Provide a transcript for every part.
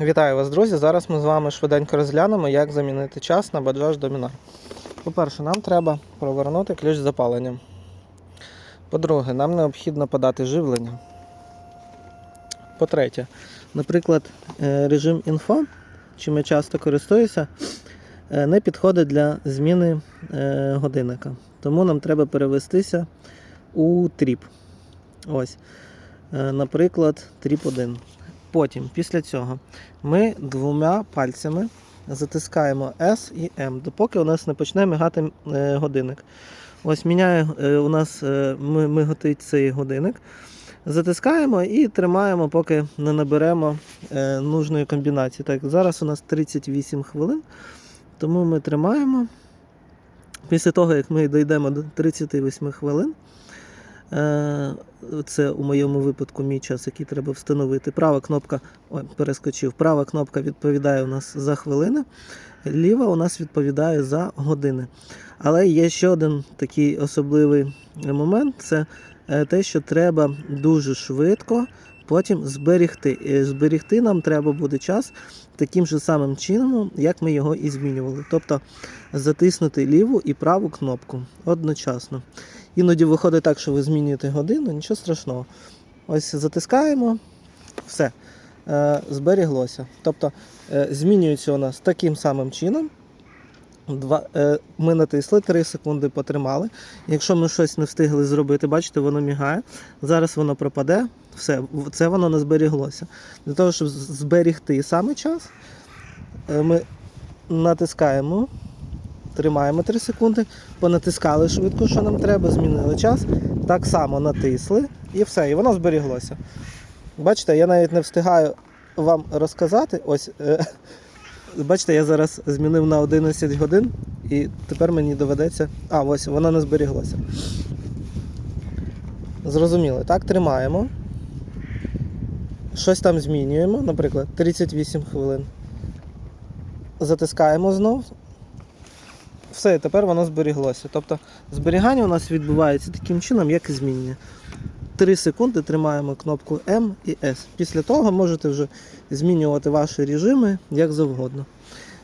Вітаю вас, друзі! Зараз ми з вами швиденько розглянемо, як замінити час на Bajaj Dominar. По-перше, нам треба провернути ключ запалення. По-друге, нам необхідно подати живлення. По-третє, наприклад, е, режим інфо, чим я часто користуюся, е, не підходить для зміни е, годинника. Тому нам треба перевестися у тріп. Ось. Наприклад, тріп 1. Потім, після цього, ми двома пальцями затискаємо S і M, допоки у нас не почне мигати е, годинник. Ось міняє е, у нас е, миготить цей годинник. Затискаємо і тримаємо, поки не наберемо нужної комбінації. Так, зараз у нас 38 хвилин, тому ми тримаємо. Після того, як ми дійдемо до 38 хвилин, це у моєму випадку мій час, який треба встановити. Права кнопка, ой, перескочив, права кнопка відповідає у нас за хвилини, ліва у нас відповідає за години. Але є ще один такий особливий момент: це е, те, що треба дуже швидко потім зберегти. Е, Зберегти нам треба буде час таким же самим чином, як ми його і змінювали. Тобто затиснути ліву і праву кнопку одночасно. Іноді виходить так, що ви змінюєте годину, нічого страшного. Ось затискаємо, все, е, зберіглося. Тобто е, змінюється у нас таким самим чином. Два, е, ми натисли 3 секунди, потримали. Якщо ми щось не встигли зробити, бачите, воно мігає. Зараз воно пропаде, все, це воно не зберіглося. Для того, щоб зберігти саме час, е, ми натискаємо, тримаємо 3 секунди, понатискали швидко, що нам треба, змінили час. Так само натисли і все, і воно зберіглося. Бачите, я навіть не встигаю вам розказати. Ось, е, бачите, я зараз змінив на 11 годин, і тепер мені доведеться. А, ось воно не зберіглося. Зрозуміли, так, тримаємо. Щось там змінюємо, наприклад, 38 хвилин. Затискаємо знов. Все, тепер воно зберіглося. Тобто зберігання у нас відбувається таким чином, як і змінення. 3 секунди тримаємо кнопку М і С. Після того можете вже змінювати ваші режими як завгодно.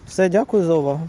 Все, дякую за увагу.